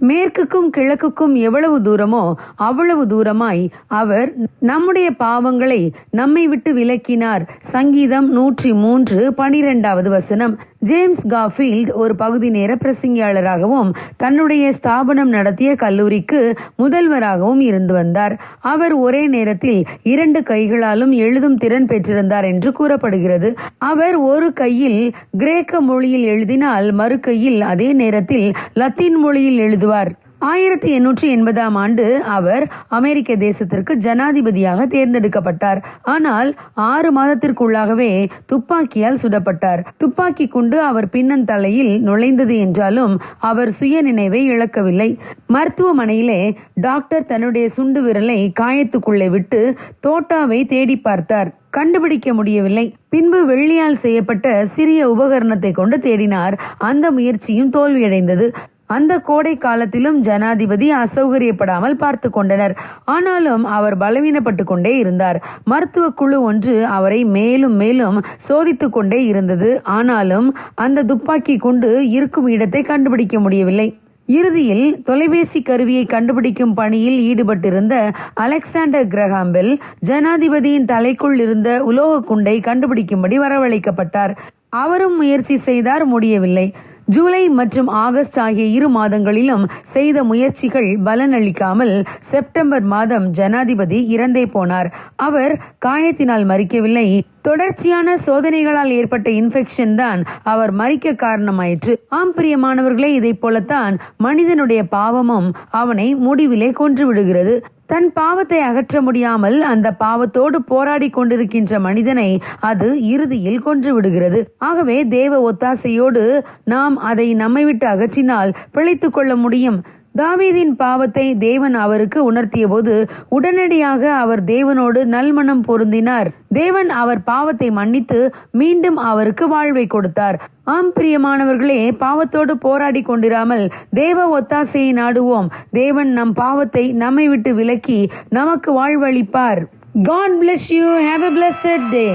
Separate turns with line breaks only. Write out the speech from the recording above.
மேற்குக்கும் கிழக்குக்கும் எவ்வளவு தூரமோ அவ்வளவு தூரமாய் அவர் நம்முடைய பாவங்களை நம்மை விட்டு விலக்கினார். சங்கீதம் நூற்றி மூன்று பனிரெண்டாவது வசனம். ஜேம்ஸ் காஃபீல்ட் ஒரு பகுதி நேர பிரசங்கியாளராகவும் தன்னுடைய ஸ்தாபனம் நடத்திய கல்லூரிக்கு முதல்வராகவும் இருந்து வந்தார். அவர் ஒரே நேரத்தில் இரண்டு கைகளாலும் எழுதும் திறன் பெற்றிருந்தார் என்று கூறப்படுகிறது. அவர் ஒரு கையில் கிரேக்க மொழியில் எழுதினால் மறு கையில் அதே நேரத்தில் லத்தீன் மொழியில் எழுதுவார். ஆயிரத்தி எண்ணூற்றி எண்பதாம் ஆண்டு அவர் அமெரிக்க தேசத்திற்கு ஜனாதிபதியாக தேர்ந்தெடுக்கப்பட்டார். ஆனால் ஆறு மாதத்திற்குள்ளாகவே துப்பாக்கியால் சுடப்பட்டார். துப்பாக்கி குண்டு அவர் பின்னந்தலையில் நுழைந்தது என்றாலும் அவர் சுய நினைவை இழக்கவில்லை. மருத்துவமனையிலே டாக்டர் தன்னுடைய சுண்டு விரலை காயத்துக்குள்ளே விட்டு தோட்டாவை தேடி பார்த்தார். கண்டுபிடிக்க முடியவில்லை. பின்பு வெள்ளியால் செய்யப்பட்ட சிறிய உபகரணத்தை கொண்டு தேடினார். அந்த முயற்சியும் தோல்வியடைந்தது. அந்த கோடை காலத்திலும் ஜனாதிபதி அசௌகரியப்படாமல் பார்த்து கொண்டனர். ஆனாலும் அவர் பலவீனப்பட்டு கொண்டே இருந்தார். மருத்துவ குழு ஒன்று அவரை மேலும் மேலும் சோதித்து கொண்டே இருந்தது. ஆனாலும் அந்த துப்பாக்கி குண்டு இருக்கும் இடத்தை கண்டுபிடிக்க முடியவில்லை. இறுதியில் தொலைபேசி கருவியை கண்டுபிடிக்கும் பணியில் ஈடுபட்டிருந்த அலெக்சாண்டர் கிரஹாம்பெல் ஜனாதிபதியின் தலைக்குள் இருந்த உலோக குண்டை கண்டுபிடிக்கும்படி வரவழைக்கப்பட்டார். அவரும் முயற்சி செய்தார் முடியவில்லை. ஜூலை மற்றும் ஆகஸ்ட் ஆகிய இரு மாதங்களிலும் செய்த முயற்சிகள் பலனளிக்காமல் செப்டம்பர் மாதம் ஜனாதிபதி இறந்தே போனார். அவர் காயத்தினால் மறிக்கவில்லை. தொடர்ச்சியான சோதனைகளால் ஏற்பட்ட இன்ஃபெக்ஷன் தான் அவர் மறிக்க காரணமாயிற்று. ஆம் பிரியமானவர்களே இதை போலத்தான் மனிதனுடைய பாவமும் அவனை முடிவிலே கொன்று விடுகிறது தன் பாவத்தை அகற்ற முடியாமல் அந்த பாவத்தோடு போராடி கொண்டிருக்கின்ற மனிதனை அது இறுதியில் கொன்று விடுகிறது ஆகவே தேவ ஒத்தாசையோடு நாம் அதை நம்மை விட்டு அகற்றினால் பிழைத்துக் கொள்ள முடியும். தாவீதின் பாவத்தை தேவன் அவருக்கு உணர்த்திய போது உடனடியாக அவர் தேவனோடு நல்மனம் பொருந்தினார். தேவன் அவர் பாவத்தை மன்னித்து மீண்டும் அவருக்கு வாழ்வை கொடுத்தார். ஆம் பிரியமானவர்களே பாவத்தோடு போராடி கொண்டிராமல் தேவ ஒத்தாசையை நாடுவோம். தேவன் நம் பாவத்தை நம்மை விட்டு விலக்கி நமக்கு வாழ்வளிப்பார். God bless you Have a blessed day